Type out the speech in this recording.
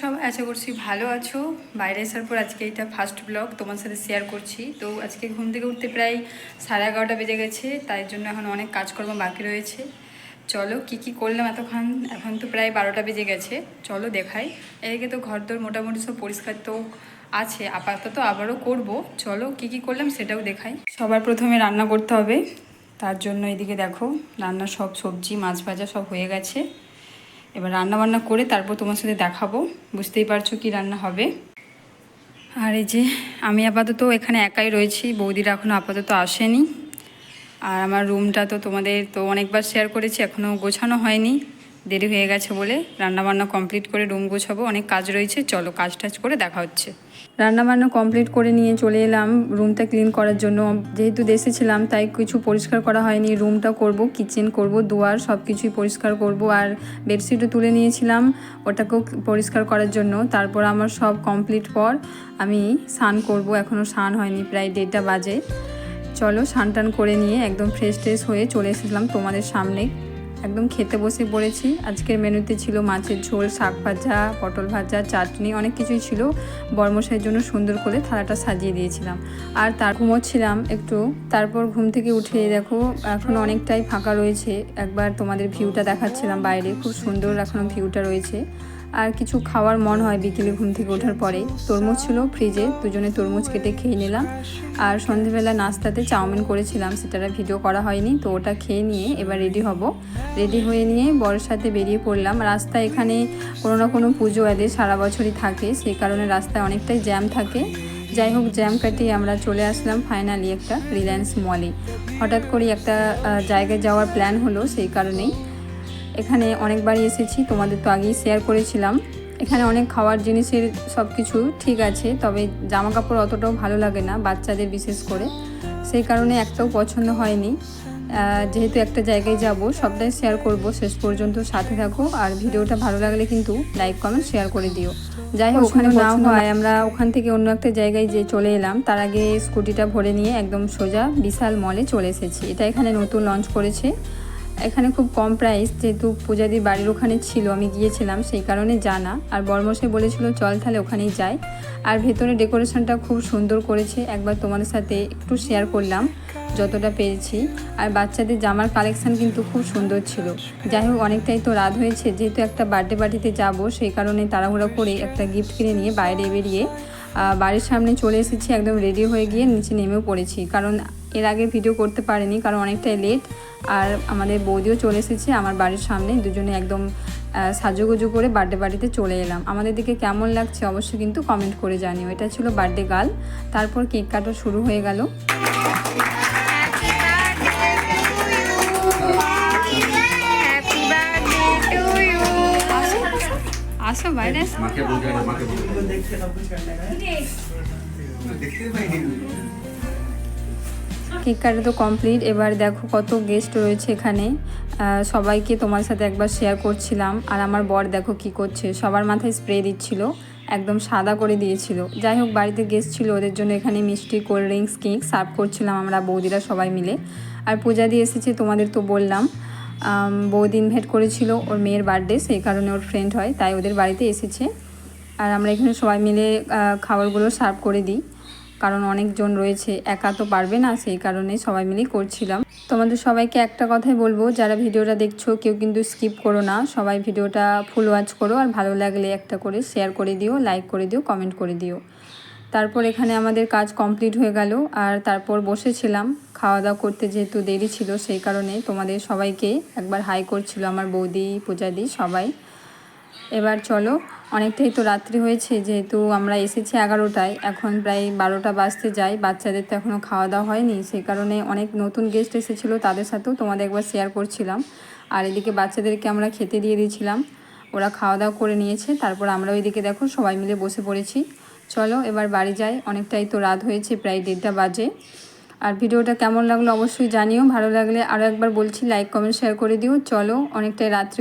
সবাই আশা করছি ভালো আছো। বাইরে আসার পর আজকে এটা ফার্স্ট ব্লগ তোমার সাথে শেয়ার করছি। তো আজকে ঘুম থেকে উঠতে প্রায় সাড়ে এগারোটা বেজে গেছে, তাই জন্য এখন অনেক কাজকর্ম বাকি রয়েছে। চলো কি কি করলাম এতক্ষণ? এখন তো প্রায় বারোটা বেজে গেছে। চলো দেখাই। এদিকে তো ঘর দর মোটামুটি সব পরিষ্কার তো আছে, আপাতত আবারও করব। চলো কি কি করলাম সেটাও দেখাই। সবার প্রথমে রান্না করতে হবে, তার জন্য এদিকে দেখো রান্না সব সবজি, মাছ ভাজা সব হয়ে গেছে। এবার রান্না বান্না করে তারপর তোমার সাথে দেখাবো। বুঝতেই পারছ কি রান্না হবে। আর এই যে আমি আপাতত এখানে একাই রয়েছি, বৌদিরা এখনও আপাতত আসেনি। আর আমার রুমটা তো তোমাদের তো অনেকবার শেয়ার করেছি এখনও গোছানো হয়নি। দেরি হয়ে গেছে বলে রান্নাবান্না কমপ্লিট করে রুম গোছাবো, অনেক কাজ রয়েছে, চলো কাজ টাজ করে দেখা হচ্ছে। রান্নাবান্না কমপ্লিট করে নিয়ে চলে এলাম রুমটা ক্লিন করার জন্য। যেহেতু দেশে ছিলাম, তাই কিছু পরিষ্কার করা হয়নি। রুমটা করব কিচেন করব, দুয়ার সব কিছুই পরিষ্কার করব। আর বেডশিটও তুলে নিয়েছিলাম ওটাকেও পরিষ্কার করার জন্য। তারপর আমার সব কমপ্লিট পর আমি স্নান করব। এখনও স্নান হয়নি, প্রায় দেড়টা বাজে। চলো স্নান টান করে নিয়ে একদম ফ্রেশ ট্রেশ হয়ে চলে এসেছিলাম তোমাদের সামনে। একদম খেতে বসে পড়েছি। আজকের মেনুতে ছিল মাছের ঝোল, শাক ভাজা, পটল ভাজা, চাটনি, অনেক কিছুই ছিল। বর্মশাইয়ের জন্য সুন্দর করে থালাটা সাজিয়ে দিয়েছিলাম। আর তার ঘুমোচ্ছিলাম একটু। তারপর ঘুম থেকে উঠে দেখো, এখন অনেকটাই ফাঁকা রয়েছে। একবার তোমাদের ভিউটা দেখাচ্ছিলাম বাইরে, খুব সুন্দর এখনও ভিউটা রয়েছে। আর কিছু খাওয়ার মন হয় বিকেলে ঘুম থেকে ওঠার পরে। তরমুজ ছিল ফ্রিজে, দুজনে তরমুজ কেটে খেয়ে নিলাম। আর সন্ধেবেলা নাস্তাতে চাউমিন করেছিলাম সেটার ভিডিও করা হয়নি, তো ওটা খেয়ে নিয়ে এবার রেডি হব। রেডি হয়ে নিয়ে বরের সাথে বেরিয়ে পড়লাম। রাস্তায় এখানে কোনো না কোনো পুজো এদের সারা বছরই থাকে, সেই কারণে রাস্তায় অনেকটাই জ্যাম থাকে। যাই হোক জ্যাম কাটিয়ে আমরা চলে আসলাম ফাইনালি একটা রিলায়েন্স মলে হঠাৎ করে একটা জায়গায় যাওয়ার প্ল্যান হলো সেই কারণেই। এখানে অনেকবারই এসেছি, তোমাদের তো আগেই শেয়ার করেছিলাম। এখানে অনেক খাওয়ার জিনিসের সব কিছু ঠিক আছে, তবে জামা কাপড় অতটাও ভালো লাগে না বাচ্চাদের বিশেষ করে। সেই কারণে একটাও পছন্দ হয়নি। যেহেতু একটা জায়গায় যাব সবটাই শেয়ার করব। শেষ পর্যন্ত সাথে থাকো। আর ভিডিওটা ভালো লাগলে কিন্তু লাইক কমেন্ট শেয়ার করে দিও। যাই হোক ওখানে না হয়। আমরা ওখান থেকে অন্য একটা জায়গায় যে চলে এলাম তার আগে স্কুটিটা ভরে নিয়ে একদম সোজা বিশাল মলে চলে এসেছি। এটা এখানে নতুন লঞ্চ করেছে। এখানে খুব কম প্রাইস যেহেতু পূজাদির বাড়ির ওখানে ছিল আমি গিয়েছিলাম সেই কারণে জানা। আর বর্মশাই বলেছিল চল তাহলে ওখানেই যাই। আর ভেতরে ডেকোরেশনটা খুব সুন্দর করেছে। একবার তোমাদের সাথে একটু শেয়ার করলাম। যতটা পেরেছি। আর বাচ্চাদের জামার কালেকশান কিন্তু খুব সুন্দর ছিল। যাই হোক, অনেকটাই তো রাত হয়েছে। যেহেতু একটা বার্থডে পার্টিতে যাব, সেই কারণে তাড়াহুড়ো করে একটা গিফট কিনে নিয়ে বাইরে বেরিয়ে বাড়ির সামনে চলে এসেছি একদম রেডি হয়ে গিয়ে নিচে নেমেও পড়েছি। কারণ এর আগে ভিডিও করতে পারিনি, কারণ অনেকটাই লেট আর আমাদের বৌদিও চলে এসেছে আমার বাড়ির সামনে। দুজনে একদম সাজুগুজু করে বার্থডে বাড়িতে চলে এলাম। আমাদের দিকে কেমন লাগছে অবশ্যই কিন্তু কমেন্ট করে জানিও। এটা ছিল বার্থডে গার্ল তারপর কেক কাটা শুরু হয়ে গেল। আসো বাইরে। আসো। মাকে বলবে না মাকে বলবে দেখতে পাইনি কেক কাটা তো কমপ্লিট। এবার দেখো কত গেস্ট রয়েছে এখানে। সবাইকে তোমার সাথে একবার শেয়ার করছিলাম। আর আমার বর দেখো কি করছে। সবার মাথায় স্প্রে দিচ্ছিল। একদম সাদা করে দিয়েছিল। যাই হোক বাড়িতে গেস্ট ছিল। ওদের জন্য এখানে মিষ্টি কোল্ড ড্রিঙ্কস কেক সার্ভ করছিলাম আমরা বৌদিরা সবাই মিলে। আর পূজা দিয়ে এসেছে তোমাদের তো বললাম। বৌদি ইনভাইট করেছিল ওর মেয়ের বার্থডে সেই কারণে ওর ফ্রেন্ড হয়, তাই ওদের বাড়িতে এসেছে। আর আমরা এখানে সবাই মিলে খাবারগুলো সার্ভ করে দিই, কারণ অনেকজন রয়েছে, একা তো পারবে না, সেই কারণে সবাই মিলেই করছিলাম। তোমাদের সবাইকে একটা কথাই বলব, যারা ভিডিওটা দেখছ, কেউ কিন্তু স্কিপ করো না, সবাই ভিডিওটা ফুল ওয়াচ করো, আর ভালো লাগলে একটা করে শেয়ার করে দিও লাইক করে দিও কমেন্ট করে দিও। তারপর এখানে আমাদের কাজ কমপ্লিট হয়ে গেল, আর তারপর বসেছিলাম। খাওয়া দাওয়া করতে যেহেতু দেরি ছিল, সেই কারণে তোমাদের সবাইকে একবার হাই করছিল আমার বৌদি, পূজাদি, সবাই। এবার চলো, অনেকটাই তো রাত্রি হয়েছে, যেহেতু আমরা এসেছি এগারোটায়, এখন প্রায় বারোটা বাজতে যাই বাচ্চাদের তো এখনও খাওয়া দাওয়া হয়নি, সেই কারণে অনেক নতুন গেস্ট এসেছিল, তাদের সাথেও তোমাদের একবার শেয়ার করছিলাম। আর এদিকে বাচ্চাদেরকে আমরা খেতে দিয়ে দিয়েছিলাম, ওরা খাওয়া দাওয়া করে নিয়েছে, তারপর আমরা ওইদিকে দেখো সবাই মিলে বসে পড়েছি। চলো, এবার বাড়ি যাই। অনেকটাই তো রাত হয়েছে, প্রায় দেড়টা বাজে। আর ভিডিওটা কেমন লাগল অবশ্যই জানিও। ভালো লাগলে আরও একবার বলছি লাইক কমেন্ট শেয়ার করে দিও। চলো, অনেকটাই রাত্রি